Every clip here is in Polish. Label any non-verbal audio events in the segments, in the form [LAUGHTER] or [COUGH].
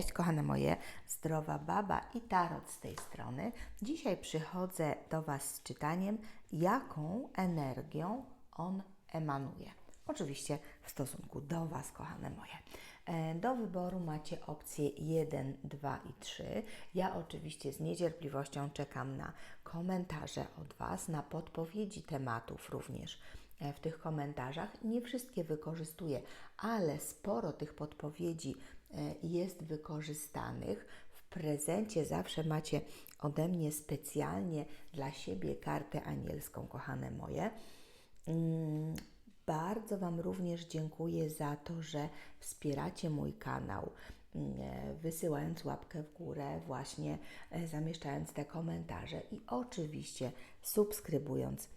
Cześć, kochane moje, zdrowa baba i tarot z tej strony. Dzisiaj przychodzę do Was z czytaniem, jaką energią on emanuje. Oczywiście w stosunku do Was, kochane moje. E, do wyboru macie opcje 1, 2 i 3. Ja oczywiście z niecierpliwością czekam na komentarze od Was, na podpowiedzi tematów również e, w tych komentarzach. Nie wszystkie wykorzystuję, ale sporo tych podpowiedzi jest wykorzystanych. W prezencie zawsze macie ode mnie specjalnie dla siebie kartę anielską, kochane moje. Mm, bardzo Wam również dziękuję za to, że wspieracie mój kanał, mm, e, wysyłając łapkę w górę, właśnie e, zamieszczając te komentarze i oczywiście subskrybując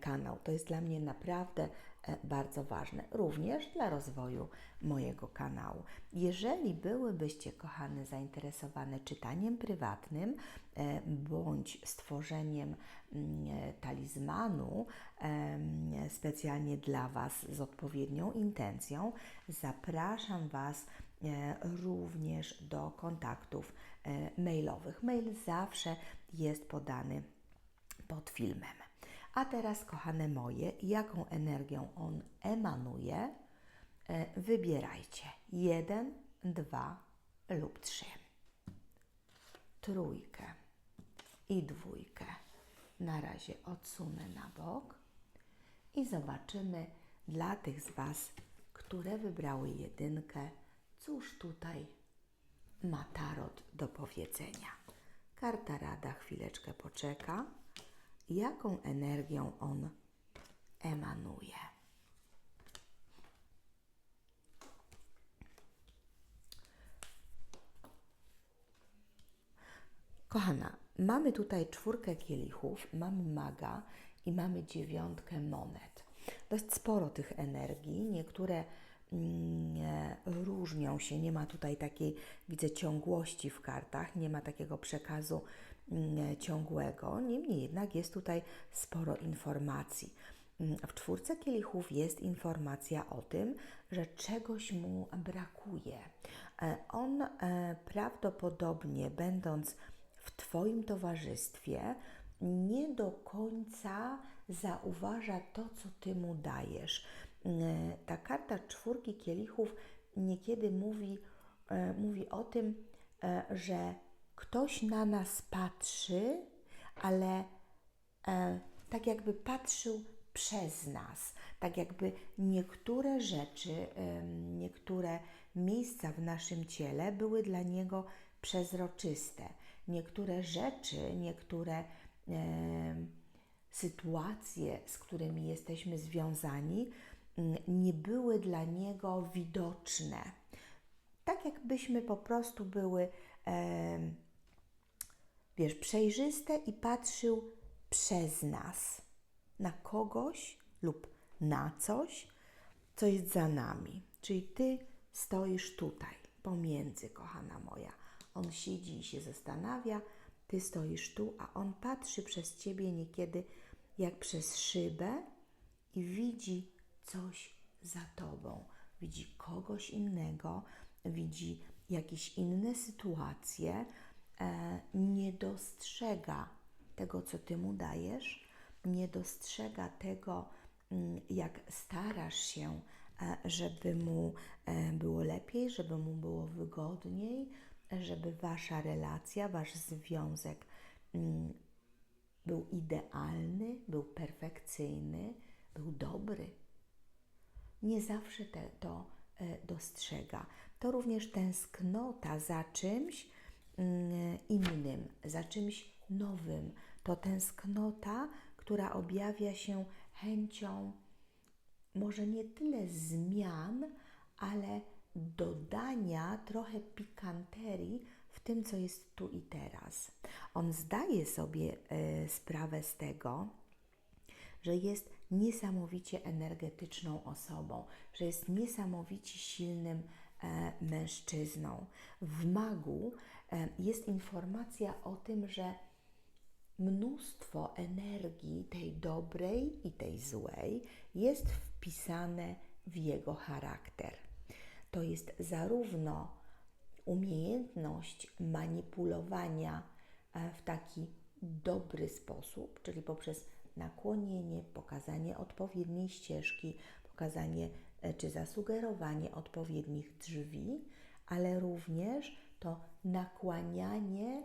kanał. To jest dla mnie naprawdę E, bardzo ważne, również dla rozwoju mojego kanału. Jeżeli byłybyście, kochane, zainteresowane czytaniem prywatnym e, bądź stworzeniem mm, e, talizmanu specjalnie dla Was z odpowiednią intencją, zapraszam Was również do kontaktów mailowych. Mail zawsze jest podany pod filmem. A teraz, kochane moje, jaką energią on emanuje, e, wybierajcie. Jeden, dwa lub trzy. Trójkę i dwójkę na razie odsunę na bok i zobaczymy dla tych z Was, które wybrały jedynkę, cóż tutaj ma tarot do powiedzenia. Karta rada chwileczkę poczeka jaką energią on emanuje. Kochana, mamy tutaj czwórkę kielichów, mamy maga i mamy dziewiątkę monet. Dość sporo tych energii, niektóre mm, różnią się, nie ma tutaj takiej, widzę, ciągłości w kartach, nie ma takiego przekazu ciągłego. Niemniej jednak jest tutaj sporo informacji. Mm, w czwórce kielichów jest informacja o tym, że czegoś mu brakuje. E, on e, prawdopodobnie, będąc w Twoim towarzystwie, nie do końca zauważa to, co Ty mu dajesz. Mm, e, ta karta czwórki kielichów niekiedy mówi, mówi o tym, że ktoś na nas patrzy, ale e, tak jakby patrzył przez nas, tak jakby niektóre rzeczy, e, niektóre miejsca w naszym ciele były dla niego przezroczyste. Niektóre rzeczy, niektóre e, sytuacje, z którymi jesteśmy związani, nie były dla niego widoczne. Tak jakbyśmy po prostu były wiesz, przejrzyste i patrzył przez nas na kogoś lub na coś, co jest za nami. Czyli ty stoisz tutaj, pomiędzy, kochana moja. On siedzi i się zastanawia, ty stoisz tu, a on patrzy przez ciebie niekiedy jak przez szybę i widzi coś za tobą. Widzi kogoś innego, widzi jakieś inne sytuacje, nie dostrzega tego, co ty mu dajesz, nie dostrzega tego, mm, jak starasz się, e, żeby mu e, było lepiej, żeby mu było wygodniej, żeby wasza relacja, wasz związek mm, był idealny, był perfekcyjny, był dobry. Nie zawsze te, to dostrzega. To również tęsknota za czymś, innym, za czymś nowym. To tęsknota, która objawia się chęcią może nie tyle zmian, ale dodania trochę pikanterii w tym, co jest tu i teraz. On zdaje sobie y, sprawę z tego, że jest niesamowicie energetyczną osobą, że jest niesamowicie silnym mężczyzną. W magu E, jest informacja o tym, że mnóstwo energii, tej dobrej i tej złej, jest wpisane w jego charakter. To jest zarówno umiejętność manipulowania e, w taki dobry sposób, czyli poprzez nakłonienie, pokazanie odpowiedniej ścieżki, pokazanie e, czy zasugerowanie odpowiednich drzwi, ale również to nakłanianie,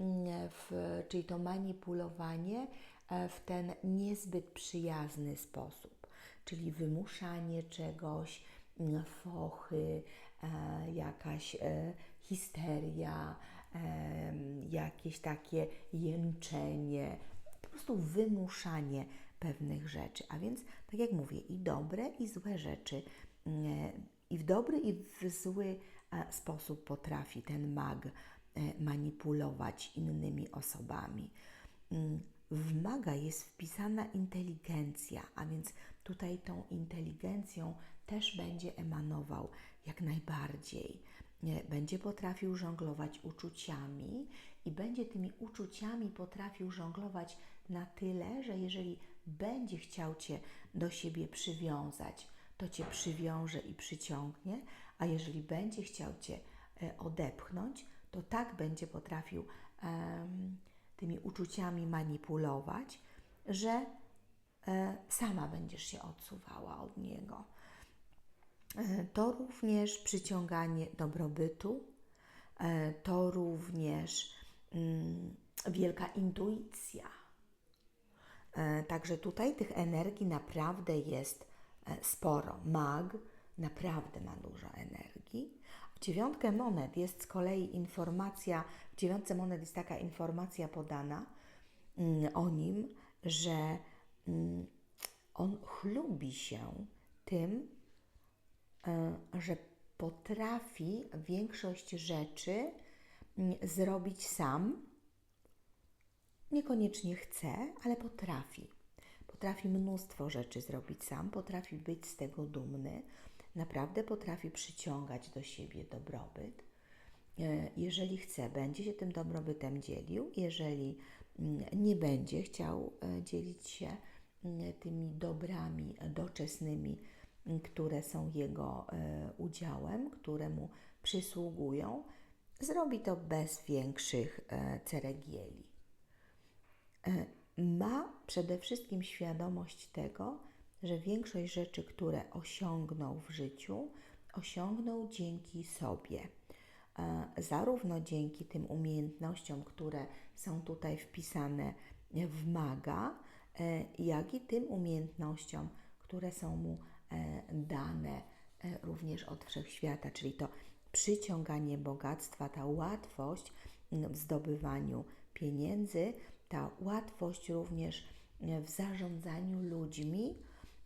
mm, w, czyli to manipulowanie e, w ten niezbyt przyjazny sposób, czyli wymuszanie czegoś, mm, fochy, e, jakaś e, histeria, jakieś takie jęczenie, po prostu wymuszanie pewnych rzeczy. A więc, tak jak mówię, i dobre, i złe rzeczy, mm, i w dobry, i w zły e, sposób potrafi ten mag e, manipulować innymi osobami. Mm, W maga jest wpisana inteligencja, a więc tutaj tą inteligencją też będzie emanował jak najbardziej. Będzie potrafił żonglować uczuciami i będzie tymi uczuciami potrafił żonglować na tyle, że jeżeli będzie chciał Cię do siebie przywiązać, to Cię przywiąże i przyciągnie, a jeżeli będzie chciał Cię e, odepchnąć, to tak będzie potrafił tymi uczuciami manipulować, że e, sama będziesz się odsuwała od niego. E, To również przyciąganie dobrobytu, to również mm, wielka intuicja. E, Także tutaj tych energii naprawdę jest e, sporo. Mag naprawdę ma dużo energii. W dziewiątkę monet jest z kolei informacja, w dziewiątce monet jest taka informacja podana mm, o nim, że mm, on chlubi się tym, e, że potrafi większość rzeczy mm, zrobić sam. Niekoniecznie chce, ale potrafi. Potrafi mnóstwo rzeczy zrobić sam, potrafi być z tego dumny, naprawdę potrafi przyciągać do siebie dobrobyt. E, Jeżeli chce, będzie się tym dobrobytem dzielił. Jeżeli mm, nie będzie chciał e, dzielić się mm, tymi dobrami doczesnymi, m, które są jego e, udziałem, które mu przysługują, zrobi to bez większych ceregieli. E, Ma przede wszystkim świadomość tego, że większość rzeczy, które osiągnął w życiu, osiągnął dzięki sobie. E, Zarówno dzięki tym umiejętnościom, które są tutaj wpisane w maga, e, jak i tym umiejętnościom, które są mu dane również od wszechświata, czyli to przyciąganie bogactwa, ta łatwość w zdobywaniu pieniędzy, ta łatwość również e, w zarządzaniu ludźmi.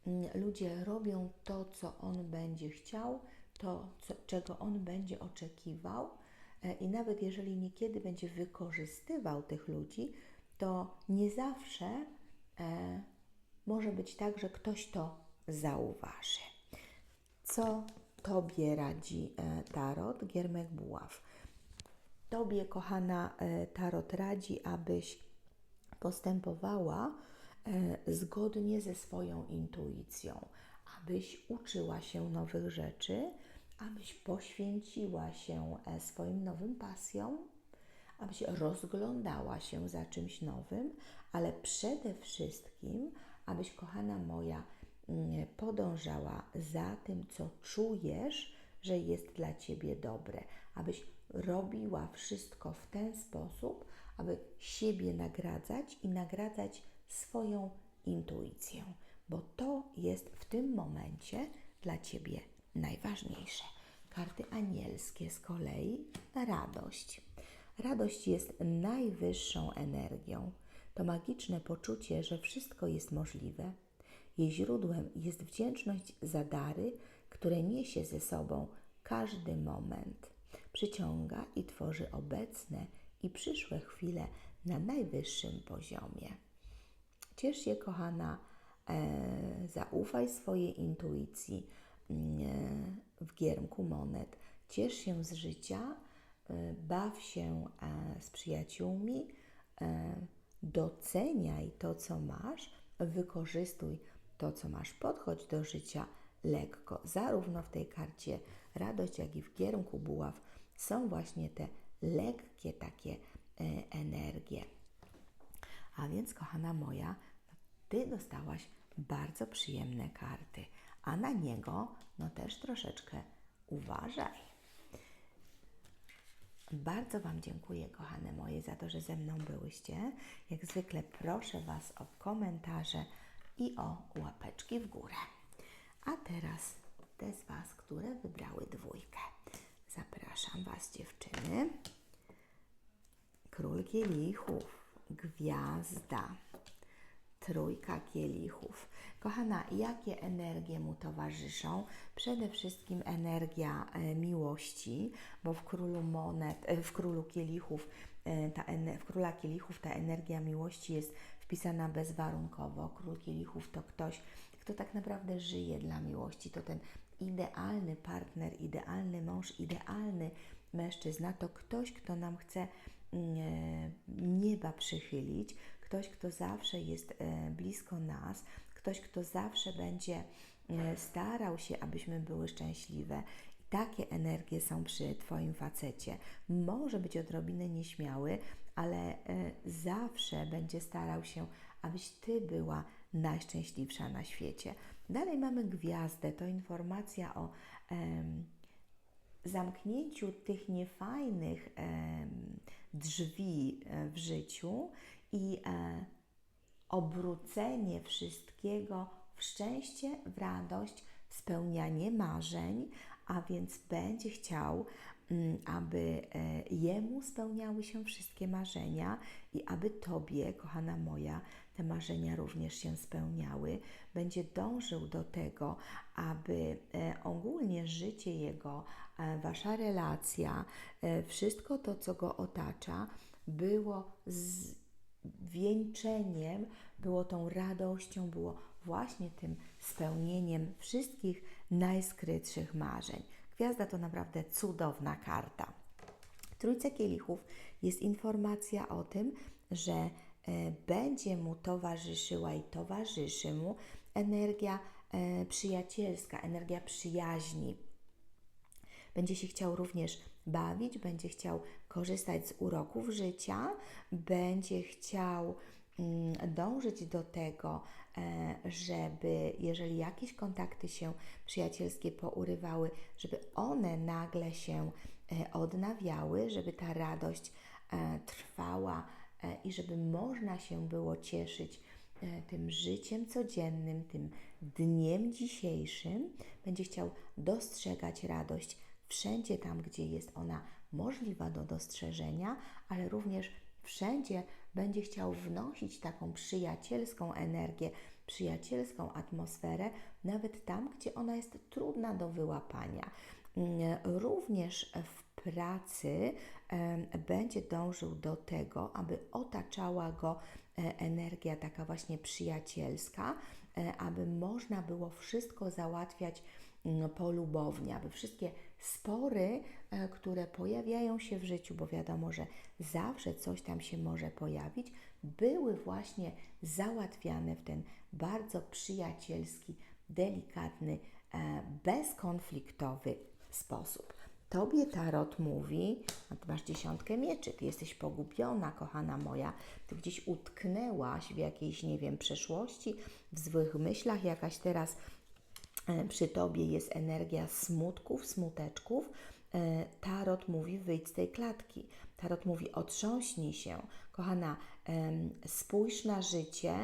Mm, Ludzie robią to, co on będzie chciał, to, co, czego on będzie oczekiwał, e, i nawet jeżeli niekiedy będzie wykorzystywał tych ludzi, to nie zawsze e, może być tak, że ktoś to zauważy. Co Tobie radzi e, Tarot? Giermek Buław. Tobie, kochana e, Tarot, radzi, abyś postępowała e, zgodnie ze swoją intuicją, abyś uczyła się nowych rzeczy, abyś poświęciła się e, swoim nowym pasjom, abyś rozglądała się za czymś nowym, ale przede wszystkim, abyś, kochana moja, mm, podążała za tym, co czujesz, że jest dla ciebie dobre, abyś robiła wszystko w ten sposób, aby siebie nagradzać i nagradzać swoją intuicję, bo to jest w tym momencie dla ciebie najważniejsze. Karty anielskie z kolei radość. Radość jest najwyższą energią. To magiczne poczucie, że wszystko jest możliwe. Jej źródłem jest wdzięczność za dary, które niesie ze sobą każdy moment. Przyciąga i tworzy obecne i przyszłe chwile na najwyższym poziomie. Ciesz się, kochana, e, zaufaj swojej intuicji mm, e, w giermku monet. Ciesz się z życia, e, baw się e, z przyjaciółmi, e, doceniaj to, co masz, wykorzystuj to, co masz, podchodź do życia lekko. Zarówno w tej karcie radość, jak i w giermku buław są właśnie te lekkie takie e, energie. A więc, kochana moja, ty dostałaś bardzo przyjemne karty, a na niego no też troszeczkę uważaj. Bardzo Wam dziękuję, kochane moje, za to, że ze mną byłyście. Jak zwykle proszę Was o komentarze i o łapeczki w górę. A teraz te z Was, które wybrały dwójkę. Zapraszam Was, dziewczyny. Król kielichów, gwiazda, trójka kielichów. Kochana, jakie energie mu towarzyszą? Przede wszystkim energia e, miłości, bo w królu monet, e, w królu kielichów, e, ta w króla kielichów ta energia miłości jest wpisana bezwarunkowo. Król kielichów to ktoś, kto tak naprawdę żyje dla miłości. To ten idealny partner, idealny mąż, idealny mężczyzna. To ktoś, kto nam chce mm, e, nieba przychylić, ktoś, kto zawsze jest e, blisko nas, ktoś, kto zawsze będzie e, starał się, abyśmy były szczęśliwe. Takie energie są przy Twoim facecie. Może być odrobinę nieśmiały, ale zawsze będzie starał się, abyś Ty była najszczęśliwsza na świecie. Dalej mamy gwiazdę, to informacja o em, zamknięciu tych niefajnych em, drzwi e, w życiu i e, obrócenie wszystkiego w szczęście, w radość, w spełnianie marzeń, a więc będzie chciał, aby e, jemu spełniały się wszystkie marzenia i aby tobie, kochana moja, te marzenia również się spełniały. Będzie dążył do tego, aby e, ogólnie życie jego, e, wasza relacja, wszystko to, co go otacza, było z wieńczeniem, było tą radością, było właśnie tym spełnieniem wszystkich najskrytszych marzeń. Gwiazda to naprawdę cudowna karta. W Trójce Kielichów jest informacja o tym, że e, będzie mu towarzyszyła i towarzyszy mu energia e, przyjacielska, energia przyjaźni, będzie się chciał również bawić, będzie chciał korzystać z uroków życia, będzie chciał mm, dążyć do tego, żeby jeżeli jakieś kontakty się przyjacielskie pourywały, żeby one nagle się e, odnawiały, żeby ta radość e, trwała e, i żeby można się było cieszyć e, tym życiem codziennym, tym dniem dzisiejszym, będzie chciał dostrzegać radość wszędzie tam, gdzie jest ona możliwa do dostrzeżenia, ale również wszędzie będzie chciał wnosić taką przyjacielską energię, przyjacielską atmosferę, nawet tam, gdzie ona jest trudna do wyłapania. Mm, Również w pracy będzie dążył do tego, aby otaczała go e, energia taka właśnie przyjacielska, e, aby można było wszystko załatwiać mm, polubownie, aby wszystkie spory, które pojawiają się w życiu, bo wiadomo, że zawsze coś tam się może pojawić, były właśnie załatwiane w ten bardzo przyjacielski, delikatny, e, bezkonfliktowy sposób. Tobie Tarot mówi, no ty masz dziesiątkę mieczy, ty jesteś pogubiona, kochana moja, ty gdzieś utknęłaś w jakiejś, nie wiem, przeszłości, w złych myślach, jakaś teraz e, przy Tobie jest energia smutków, smuteczków. E, Tarot mówi wyjdź z tej klatki. Tarot mówi otrząśnij się. Kochana, spójrz na życie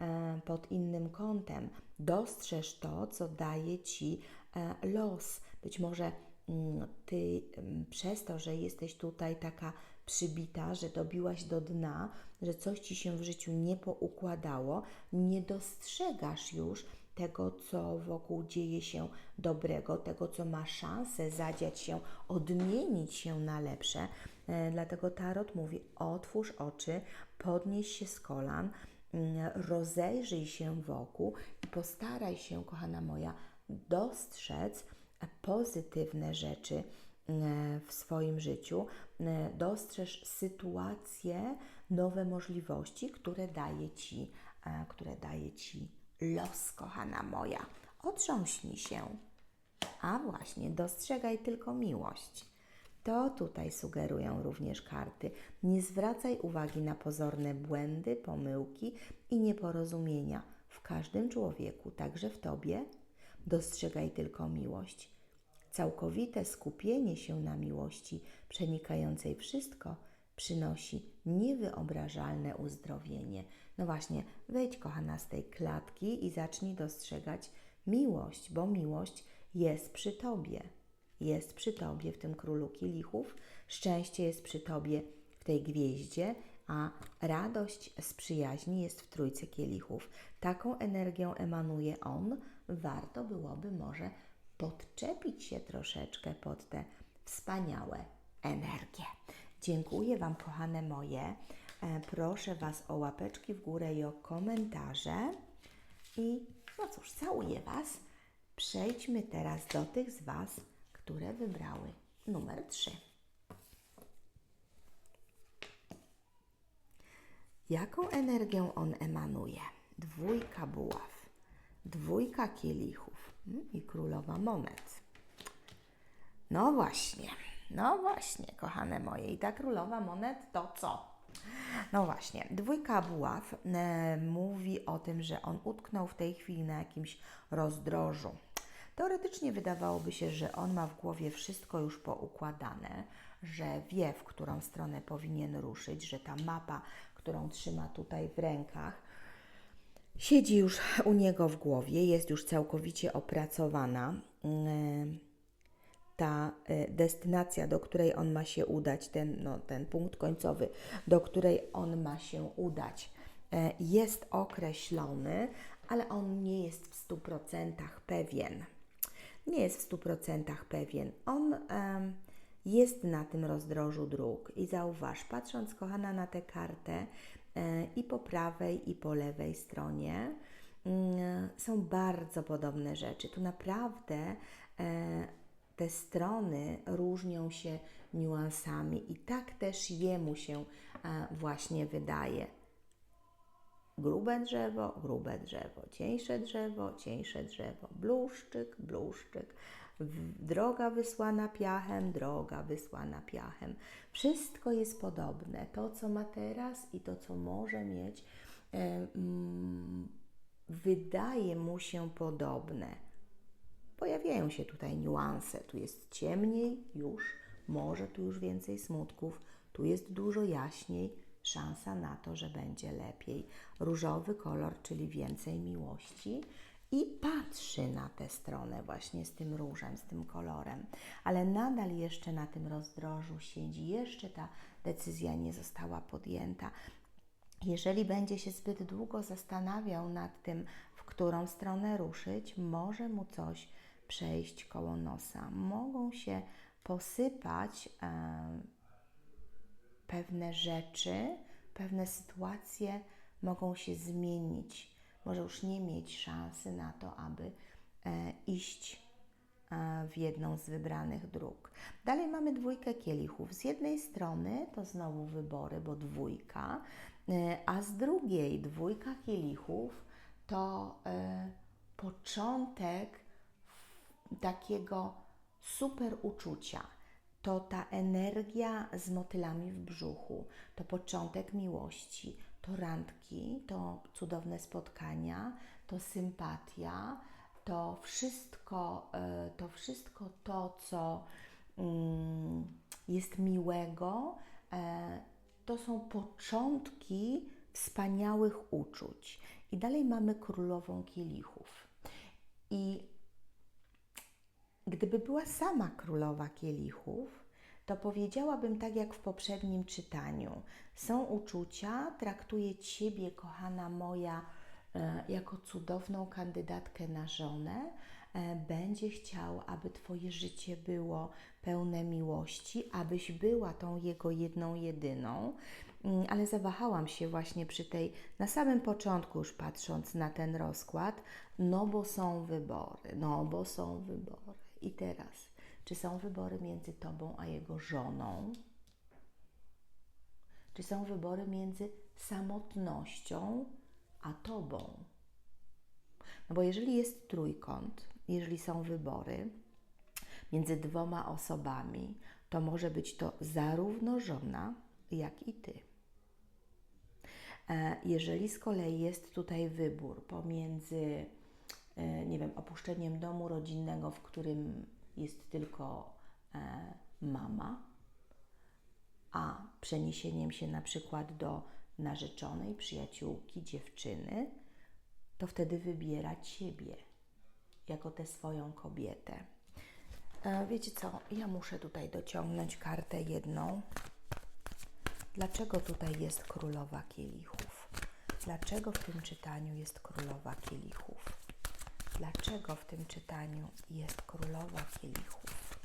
e, pod innym kątem. Dostrzeż to, co daje Ci e, los. Być może mm, Ty przez to, że jesteś tutaj taka przybita, że dobiłaś do dna, że coś Ci się w życiu nie poukładało, nie dostrzegasz już tego, co wokół dzieje się dobrego, tego, co ma szansę zadziać się, odmienić się na lepsze. E, Dlatego Tarot mówi: otwórz oczy, podnieś się z kolan, mm, rozejrzyj się wokół i postaraj się, kochana moja, dostrzec pozytywne rzeczy e, w swoim życiu, e, dostrzeż sytuacje, nowe możliwości, które daje Ci, e, które daje Ci los, kochana moja. Otrząśnij się. A właśnie, dostrzegaj tylko miłość. To tutaj sugerują również karty. Nie zwracaj uwagi na pozorne błędy, pomyłki i nieporozumienia w każdym człowieku, także w tobie. Dostrzegaj tylko miłość. Całkowite skupienie się na miłości przenikającej wszystko przynosi niewyobrażalne uzdrowienie. No właśnie, wejdź kochana z tej klatki i zacznij dostrzegać miłość, bo miłość jest przy tobie. Jest przy tobie w tym królu kielichów, szczęście jest przy tobie w tej gwieździe, a radość z przyjaźni jest w trójce kielichów. Taką energią emanuje on. Warto byłoby może podczepić się troszeczkę pod te wspaniałe energie. Dziękuję Wam, kochane moje. E, Proszę Was o łapeczki w górę i o komentarze. I no cóż, całuję Was. Przejdźmy teraz do tych z Was, które wybrały numer 3. Jaką energią on emanuje? Dwójka buław, dwójka kielichów mm, i królowa monet. No właśnie, no właśnie, kochane moje. I ta królowa monet to co? No właśnie, dwójka buław e, mówi o tym, że on utknął w tej chwili na jakimś rozdrożu. Teoretycznie wydawałoby się, że on ma w głowie wszystko już poukładane, że wie, w którą stronę powinien ruszyć, że ta mapa, którą trzyma tutaj w rękach, siedzi już u niego w głowie, jest już całkowicie opracowana. E, ta e, destynacja, do której on ma się udać, ten, no, ten punkt końcowy, do której on ma się udać, e, jest określony, ale on nie jest w 100% pewien. Nie jest w 100% pewien. On em, jest na tym rozdrożu dróg i zauważ, patrząc, kochana, na tę kartę e, i po prawej, i po lewej stronie, mm, są bardzo podobne rzeczy. Tu naprawdę e, te strony różnią się niuansami i tak też jemu się e, właśnie wydaje. Grube drzewo, grube drzewo, cieńsze drzewo, cieńsze drzewo, bluszczyk, bluszczyk, droga wysłana piachem, droga wysłana piachem. Wszystko jest podobne. To, co ma teraz i to, co może mieć, e, mm, wydaje mu się podobne pojawiają się tutaj niuanse. Tu jest ciemniej już, może tu już więcej smutków, tu jest dużo jaśniej, szansa na to, że będzie lepiej. Różowy kolor, czyli więcej miłości. I patrzy na tę stronę właśnie z tym różem, z tym kolorem, ale nadal jeszcze na tym rozdrożu siedzi, jeszcze ta decyzja nie została podjęta. Jeżeli będzie się zbyt długo zastanawiał nad tym, w którą stronę ruszyć, może mu coś przejść koło nosa. Mogą się posypać e, pewne rzeczy, pewne sytuacje mogą się zmienić. Może już nie mieć szansy na to, aby e, iść e, w jedną z wybranych dróg. Dalej mamy dwójkę kielichów. Z jednej strony to znowu wybory, bo dwójka, e, a z drugiej dwójka kielichów to e, początek takiego super uczucia. To ta energia z motylami w brzuchu, to początek miłości, to randki, to cudowne spotkania, to sympatia, to wszystko, e, to wszystko to, co mm, jest miłego, e, to są początki wspaniałych uczuć. I dalej mamy królową kielichów. I Gdyby była sama królowa kielichów, to powiedziałabym tak jak w poprzednim czytaniu. Są uczucia, traktuję Ciebie, kochana moja, e, jako cudowną kandydatkę na żonę. E, Będzie chciał, aby Twoje życie było pełne miłości, abyś była tą jego jedną, jedyną. Mm, Ale zawahałam się właśnie przy tej, na samym początku już patrząc na ten rozkład, no bo są wybory, no bo są wybory. I teraz, czy są wybory między Tobą a jego żoną? Czy są wybory między samotnością a Tobą? No bo jeżeli jest trójkąt, jeżeli są wybory między dwoma osobami, to może być to zarówno żona, jak i ty. E, Jeżeli z kolei jest tutaj wybór pomiędzy, nie wiem, opuszczeniem domu rodzinnego, w którym jest tylko e, mama, a przeniesieniem się na przykład do narzeczonej, przyjaciółki, dziewczyny, to wtedy wybiera ciebie jako tę swoją kobietę. E, Wiecie co? Ja muszę tutaj dociągnąć kartę jedną. Dlaczego tutaj jest królowa kielichów? Dlaczego w tym czytaniu jest królowa kielichów? Dlaczego w tym czytaniu jest królowa kielichów?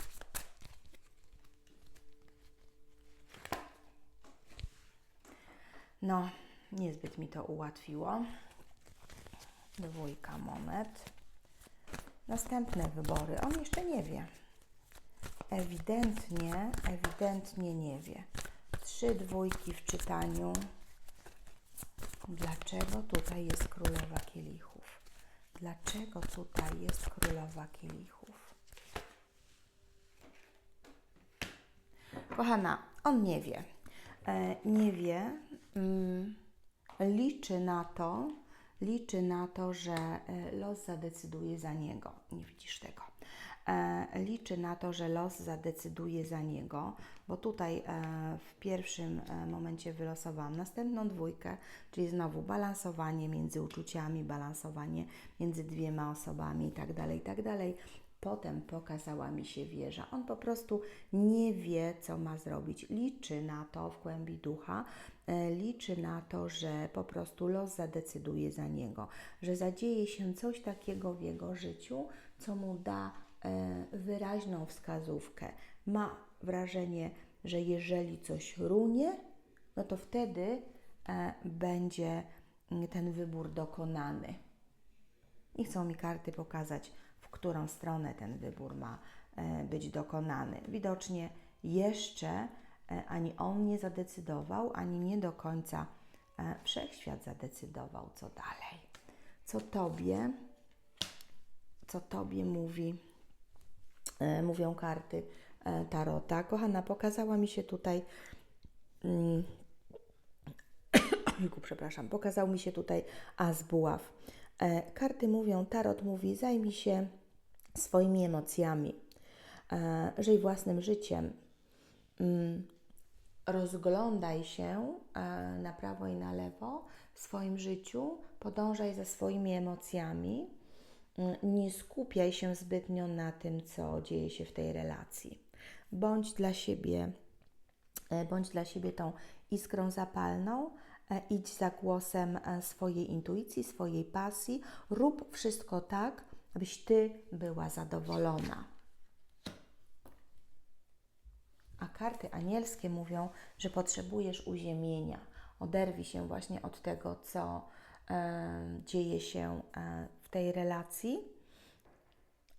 No, niezbyt mi to ułatwiło. Dwójka monet. Następne wybory. On jeszcze nie wie. Ewidentnie, ewidentnie nie wie. Trzy dwójki w czytaniu. Dlaczego tutaj jest królowa kielichów? Dlaczego tutaj jest królowa kielichów? Kochana, on nie wie. E, nie wie. Mm, liczy na to, liczy na to, że e, los zadecyduje za niego. Nie widzisz tego. E, liczy na to, że los zadecyduje za niego, bo tutaj e, w pierwszym e, momencie wylosowałam następną dwójkę, czyli znowu balansowanie między uczuciami, balansowanie między dwiema osobami itd., itd. Potem pokazała mi się wieża. On po prostu nie wie, co ma zrobić. Liczy na to w głębi ducha, liczy na to, że po prostu los zadecyduje za niego, że zadzieje się coś takiego w jego życiu, co mu da wyraźną wskazówkę. Ma wrażenie, że jeżeli coś runie, no to wtedy e, będzie mm, ten wybór dokonany. Nie chcą mi karty pokazać, w którą stronę ten wybór ma e, być dokonany. Widocznie jeszcze e, ani on nie zadecydował, ani nie do końca e, wszechświat zadecydował, co dalej. Co tobie, co tobie mówi, e, mówią karty e, Tarota. Kochana, pokazała mi się tutaj. Mm, [COUGHS] przepraszam, pokazał mi się tutaj as buław. E, karty mówią, tarot mówi, zajmij się swoimi emocjami, e, żyj własnym życiem. Mm, rozglądaj się e, na prawo i na lewo w swoim życiu, podążaj za swoimi emocjami, nie skupiaj się zbytnio na tym, co dzieje się w tej relacji. Bądź dla siebie, e, bądź dla siebie tą iskrą zapalną, e, idź za głosem e, swojej intuicji, swojej pasji, rób wszystko tak, abyś ty była zadowolona. A karty anielskie mówią, że potrzebujesz uziemienia. Oderwij się właśnie od tego, co e, dzieje się tej relacji,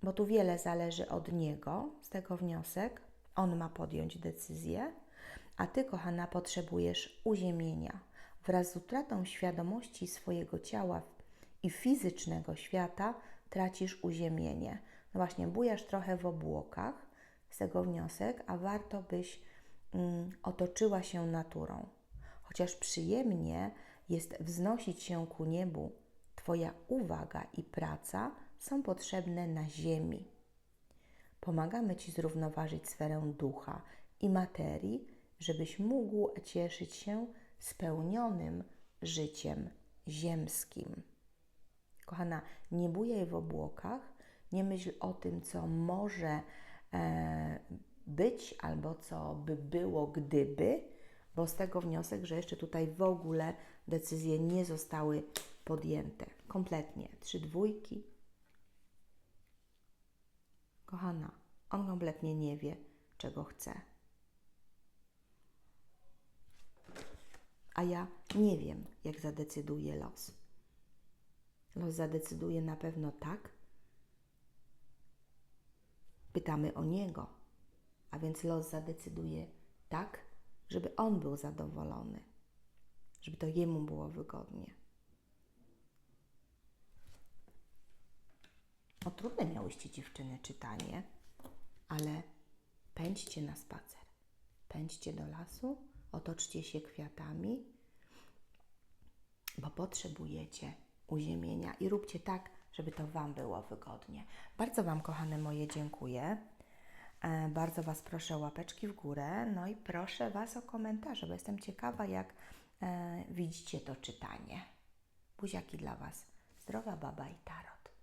bo tu wiele zależy od niego, z tego wniosek. On ma podjąć decyzję, a ty, kochana, potrzebujesz uziemienia. Wraz z utratą świadomości swojego ciała i fizycznego świata tracisz uziemienie. No właśnie, bujasz trochę w obłokach, z tego wniosek, a warto byś mm, otoczyła się naturą. Chociaż przyjemnie jest wznosić się ku niebu, Twoja uwaga i praca są potrzebne na ziemi. Pomagamy Ci zrównoważyć sferę ducha i materii, żebyś mógł cieszyć się spełnionym życiem ziemskim. Kochana, nie bujaj w obłokach, nie myśl o tym, co może e, być albo co by było, gdyby, bo z tego wniosek, że jeszcze tutaj w ogóle decyzje nie zostały podjęte. Kompletnie. Trzy dwójki. Kochana, on kompletnie nie wie, czego chce. A ja nie wiem, jak zadecyduje los. Los zadecyduje na pewno tak. Pytamy o niego, a więc los zadecyduje tak, żeby on był zadowolony, żeby to jemu było wygodnie. O trudne miałyście dziewczyny czytanie, ale pędźcie na spacer. Pędźcie do lasu, otoczcie się kwiatami, bo potrzebujecie uziemienia i róbcie tak, żeby to Wam było wygodnie. Bardzo Wam, kochane moje, dziękuję. E, Bardzo Was proszę o łapeczki w górę, no i proszę Was o komentarze, bo jestem ciekawa, jak e, widzicie to czytanie. Buziaki dla Was. Zdrowa baba i tarot.